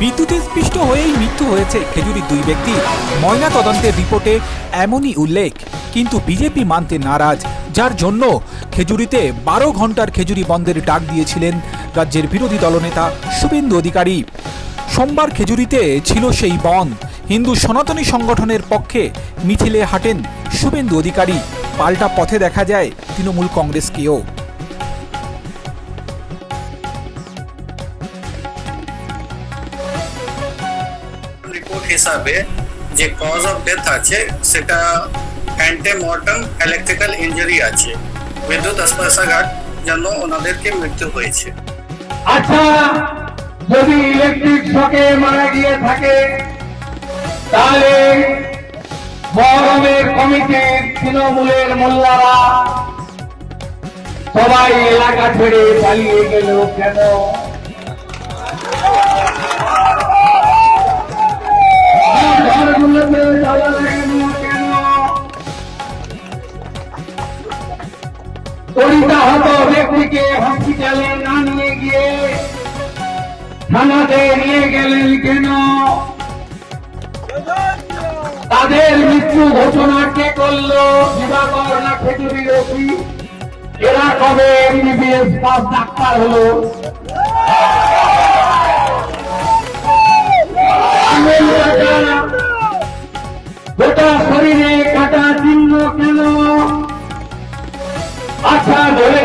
বিদ্যুতে স্পৃষ্ট হয়েই মৃত্যু হয়েছে খেজুরি দুই ব্যক্তি। ময়না তদন্তের রিপোর্টে এমনই উল্লেখ। কিন্তু বিজেপি মানতে নারাজ। যার জন্য খেজুরিতে বারো ঘণ্টার খেজুরি বন্ধের ডাক দিয়েছিলেন রাজ্যের বিরোধী দলনেতা শুভেন্দু অধিকারী। সোমবার খেজুরিতে ছিল সেই বন্ধ। হিন্দু সনাতনী সংগঠনের পক্ষে মিছিলে হাঁটেন শুভেন্দু অধিকারী। পাল্টা পথে দেখা যায় তৃণমূল কংগ্রেসকেও। হিসাবে যে কজ অফ ডেথ আছে, সেটা অ্যান্টেমর্টম ইলেকট্রিক্যাল ইঞ্জুরি আছে। বিদ্যুৎ স্পর্শাঘাত জন্য ওনাদেরকে মৃত্যু হয়েছে। আচ্ছা যদি ইলেকট্রিক শকে মারা গিয়ে থাকে, তাহলে মহরমের কমিটির তৃণমূলের মোল্লারা সবাই এলাকা ছেড়ে পালিয়ে গেল কেন? না নিয়ে গেলেন কেন তাদের মৃত্যু ঘোষণা কে করল দিবাকর না রসি এরা কবে এমবিবিএস পাস ডাক্তার হলো আচ্ছা ধরে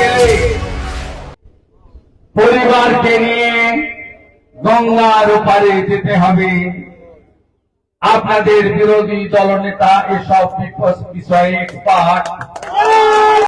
গেলে পরিবারকে নিয়ে গঙ্গার ওপারে যেতে হবে। আপনাদের বিরোধী দলনেতা এসব বিষয়ে পাঠ